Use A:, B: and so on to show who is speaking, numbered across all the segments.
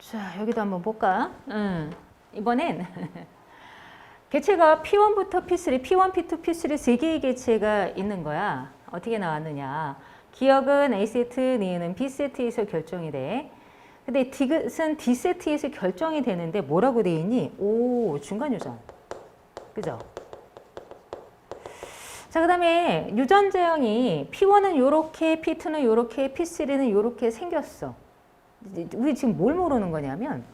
A: 자, 여기도 한번 볼까? 음, 이번엔 개체가 P1부터 P3, P1, P2, P3 세 개의 개체가 있는 거야. 어떻게 나왔느냐? 기억은 A 세트, 니은은 B 세트에서 결정이 돼. 근데 디귿은 D 세트에서 결정이 되는데 뭐라고 돼 있니? 오, 중간 유전. 그죠? 자, 그 다음에 유전 제형이 P1은 요렇게, P2는 요렇게, P3는 요렇게 생겼어. 우리 지금 뭘 모르는 거냐면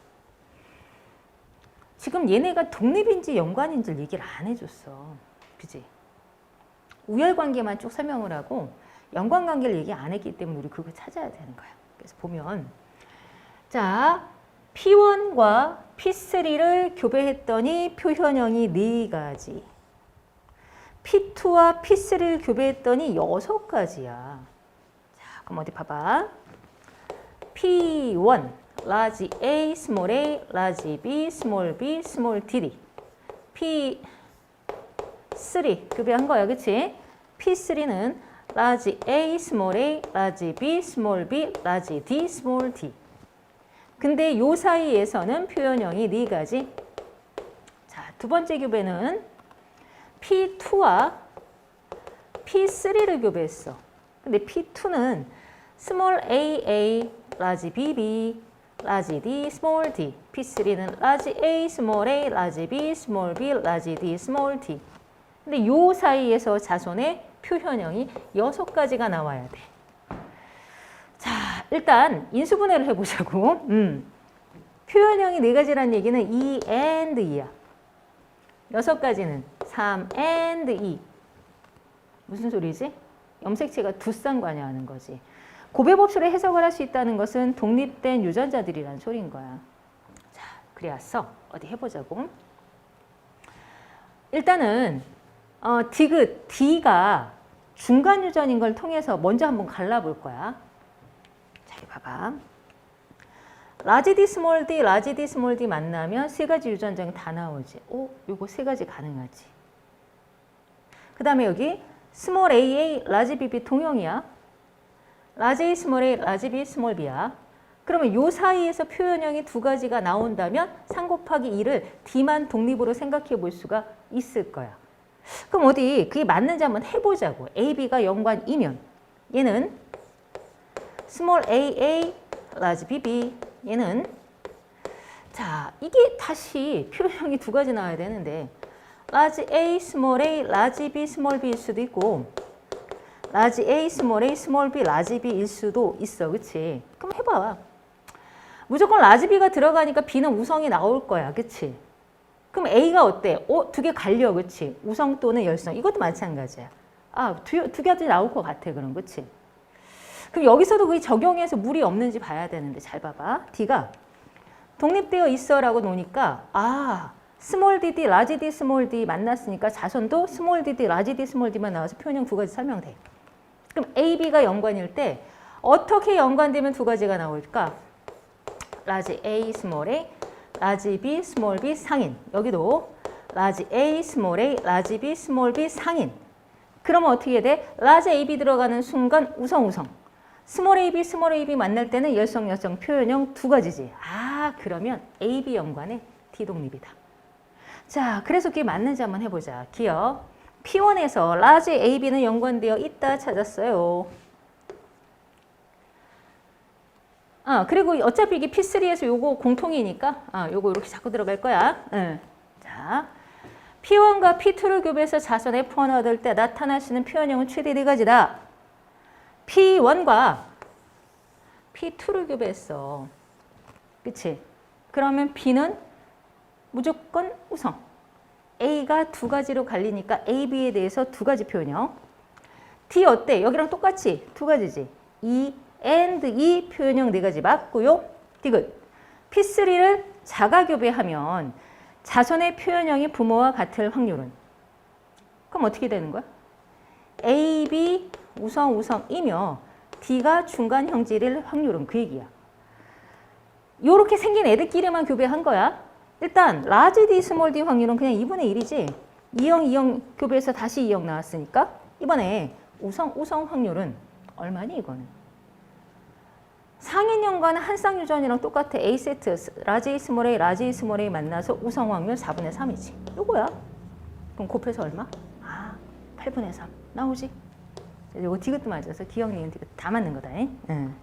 A: 지금 얘네가 독립인지 연관인지를 얘기를 안 해줬어. 그지? 우열관계만 쭉 설명을 하고 연관관계를 얘기 안 했기 때문에 우리 그거 찾아야 되는 거야. 그래서 보면 자 P1과 P3를 교배했더니 표현형이 네 가지. P2와 P3를 교배했더니 여섯 가지야. 자, 그럼 어디 봐봐. P1, large A, small a, large B, small b, small d. P3 교배한 거야, 그치? P3는 large A, small a, large B, small b, large D, small d. 근데 요 사이에서는 표현형이 네 가지. 자, 두 번째 교배는 P2와 P3를 교배했어. 근데 P2는 small aa, large bb, large d, small d. P3는 large a, small a, large b, small b, large d, small d. 근데 요 사이에서 자손의 표현형이 여섯 가지가 나와야 돼. 자, 일단 인수분해를 해보자고. 음. 표현형이 네 가지란 얘기는 e and e야. 여섯 가지는 3 and 2. 무슨 소리지? 염색체가 두 쌍관여하는 거지. 고배법수로 해석을 할 수 있다는 것은 독립된 유전자들이라는 소리인 거야. 자, 그래왔어. 어디 해보자고. 일단은 어, 디귿, D가 중간 유전인 걸 통해서 먼저 한번 갈라볼 거야. 자, 이 봐봐. 라지 D, 스몰 D, 라지 D, 스몰 D 만나면 세 가지 유전자가 다 나오지. 오, 요거 세 가지 가능하지. 그 다음에 여기 스몰 AA, 라지 BB 동형이야. 라지 스몰 A, 라지 B, 스몰 B야. 그러면 요 사이에서 표현형이 두 가지가 나온다면 3 곱하기 2를 D만 독립으로 생각해 볼 수가 있을 거야. 그럼 어디 그게 맞는지 한번 해보자고. A, B가 연관이면 얘는 스몰 AA, 라지 BB 얘는 자 이게 다시 표현형이 두 가지 나와야 되는데 라지 A, 스몰 a, 라지 B, 스몰 b일 수도 있고 라지 A, 스몰 a, 스몰 b, 라지 b일 수도 있어 그치? 그럼 해봐 무조건 라지 b가 들어가니까 b는 우성이 나올 거야 그치? 그럼 A가 어때? 어, 두 개 갈려 그치? 우성 또는 열성 이것도 마찬가지야 아 두 두 개도 나올 것 같아 그럼 그치? 그럼 여기서도 그게 적용해서 물이 없는지 봐야 되는데 잘 봐봐. D가 독립되어 있어라고 놓으니까 아 스몰 dd, 라지 d, 스몰 d 만났으니까 자손도 스몰 dd, 라지 d, 스몰 d만 나와서 표현형 두 가지 설명돼. 그럼 A, B가 연관일 때 어떻게 연관되면 두 가지가 나올까? 라지 A, 스몰 a, 라지 B, 스몰 b 상인. 여기도 라지 A, 스몰 a, 라지 B, 스몰 b 상인. 그러면 어떻게 돼? 라지 AB 들어가는 순간 우성 우성. 스몰 AB, 스몰 AB 만날 때는 열성, 여성 표현형 두 가지지. 아, 그러면 AB 연관의 D 독립이다. 자, 그래서 그게 맞는지 한번 해보자. 기억. P1에서 라지 AB는 연관되어 있다 찾았어요. 아, 그리고 어차피 이게 P3에서 요거 공통이니까, 아, 요거 이렇게 자꾸 들어갈 거야. 응. 자, P1과 P2를 교배해서 자손 F1 얻을 때 나타날 수 있는 표현형은 최대 네 가지다. P1과 P2를 교배했어. 그치? 그러면 B는 무조건 우성. A가 두 가지로 갈리니까 A, B에 대해서 두 가지 표현형. D 어때? 여기랑 똑같이 두 가지지. E and E 표현형 네 가지 맞고요. 디귿. P3를 자가 교배하면 자손의 표현형이 부모와 같을 확률은? 그럼 어떻게 되는 거야? A, B 우성 우성이며 D가 중간 형질일 확률은 그 얘기야. 요렇게 생긴 애들끼리만 교배한 거야. 일단 라지 D, 스몰 D 확률은 그냥 2분의 1이지. 2형, 2형 교배해서 다시 2형 나왔으니까 이번에 우성, 우성 확률은 얼마니 이거는? 상인연과는 한 쌍 유전이랑 똑같아. A 세트 라지 스몰 A 라지 스몰 A 만나서 우성 확률 4분의 3이지. 요거야. 그럼 곱해서 얼마? 아, 8분의 3 나오지. 이거 디귿도 맞아서 기억, 니은, 디귿 다 맞는 거다. 응.